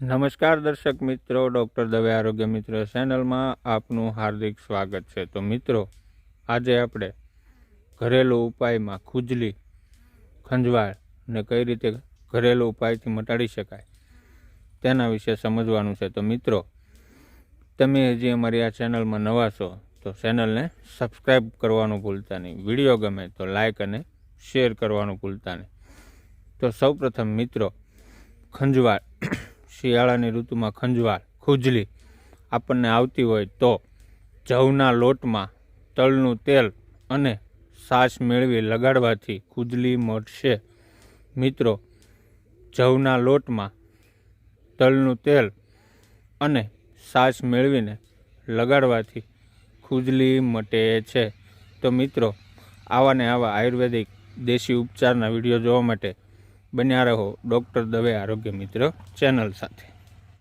નમસ્કાર દર્શક મિત્રો, ડૉક્ટર દવે આરોગ્ય મિત્ર ચેનલમાં આપનું હાર્દિક સ્વાગત છે. તો મિત્રો, આજે આપણે ઘરેલું ઉપાયમાં ખુજલી, ખંજવાળ ને કઈ રીતે ઘરેલું ઉપાયથી મટાડી શકાય તેના વિશે સમજવાનું છે. તો મિત્રો, તમે હજી અમારી આ ચેનલમાં નવા છો, તો ચેનલને સબસ્ક્રાઈબ કરવાનું ભૂલતા નહીં. વીડિયો ગમે તો લાઈક અને શેર કરવાનું ભૂલતા નહીં. તો સૌપ્રથમ મિત્રો, ખંજવાળ શિયાળાની ઋતુમાં ખંજવાળ, ખુજલી આપણને આવતી હોય તો જવના લોટમાં તલનું તેલ અને સાસ મેળવી લગાડવાથી ખુજલી મટશે મિત્રો, જવના લોટમાં તલનું તેલ અને સાસ મેળવીને લગાડવાથી ખુજલી મટે છે. તો મિત્રો આવા ને આવા આયુર્વેદિક દેશી ઉપચારના વીડિયો જોવા માટે બન્યા રહો. ડૉક્ટર દવે આરોગ્ય મિત્ર ચેનલ સાથે.